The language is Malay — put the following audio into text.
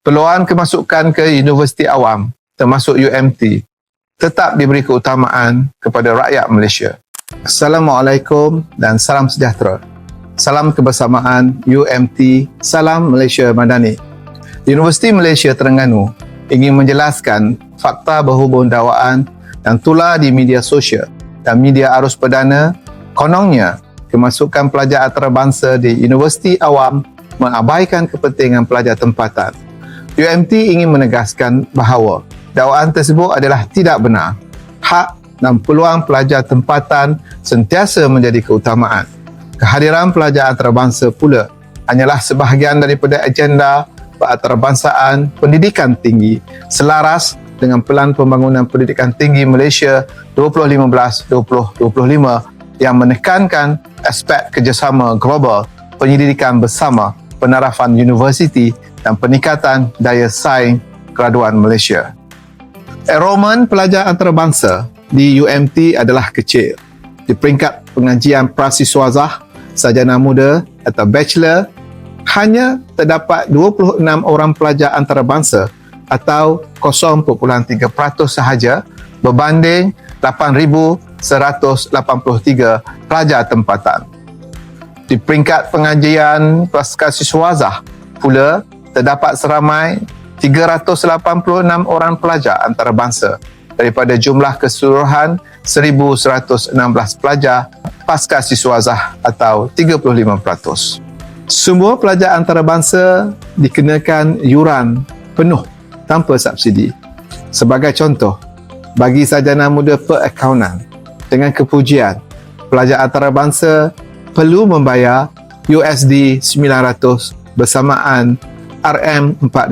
peluang kemasukan ke universiti awam termasuk UMT tetap diberi keutamaan kepada rakyat Malaysia. Assalamualaikum dan salam sejahtera. Salam kebersamaan UMT, salam Malaysia Madani. Universiti Malaysia Terengganu ingin menjelaskan fakta berhubung dakwaan yang tular di media sosial dan media arus perdana konongnya kemasukan pelajar antarabangsa di universiti awam mengabaikan kepentingan pelajar tempatan. UMT ingin menegaskan bahawa dakwaan tersebut adalah tidak benar. Hak dan peluang pelajar tempatan sentiasa menjadi keutamaan. Kehadiran pelajar antarabangsa pula hanyalah sebahagian daripada agenda antarabangsa pendidikan tinggi selaras dengan Pelan Pembangunan Pendidikan Tinggi Malaysia 2015-2025 yang menekankan aspek kerjasama global penyelidikan bersama penarafan universiti dan peningkatan daya saing graduan Malaysia. Enrollment pelajar antarabangsa di UMT adalah kecil. Di peringkat pengajian prasiswazah, sarjana muda atau bachelor, hanya terdapat 26 orang pelajar antarabangsa atau 0.3% sahaja berbanding 8,183 pelajar tempatan. Di peringkat pengajian pasca siswazah pula terdapat seramai 386 orang pelajar antarabangsa daripada jumlah keseluruhan 1,116 pelajar pasca siswazah atau 35%. Semua pelajar antarabangsa dikenakan yuran penuh tanpa subsidi. Sebagai contoh, bagi sarjana muda perakaunan dengan kepujian, pelajar antarabangsa perlu membayar USD 900 bersamaan RM 4000